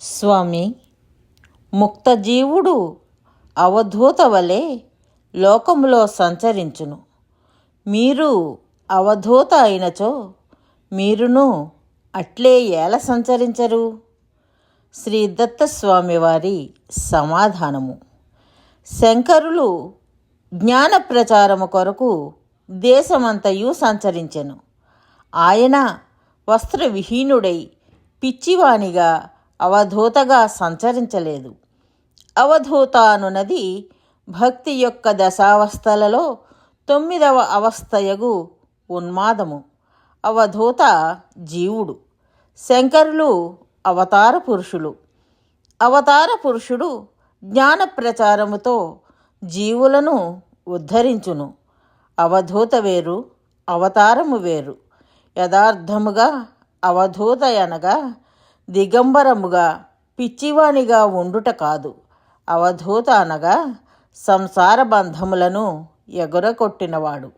స్వామి ముక్తజీవుడు అవధూత వలె లోకములో సంచరించును. మీరు అవధూత అయినచో మీరును అట్లే ఏల సంచరించరు? శ్రీ దత్తస్వామి వారి సమాధానము. శంకరులు జ్ఞాన ప్రచారము కొరకు దేశమంతయు సంచరించెను. ఆయన వస్త్రవిహీనుడై పిచ్చివాణిగా అవధూతగా సంచరించలేదు. అవధూత అనునది భక్తి యొక్క దశావస్థలలో తొమ్మిదవ అవస్థయగు ఉన్మాదము. అవధూత జీవుడు. శంకరులు అవతార పురుషులు. అవతార పురుషుడు జ్ఞాన ప్రచారముతో జీవులను ఉద్ధరించును. అవధూత వేరు అవతారము వేరు. యథార్థముగా అవధూత అనగా దిగంబరముగా పిచ్చివానిగా ఉండుట కాదు. అవధూత అనగా సంసార బంధములను ఎగురకొట్టినవాడు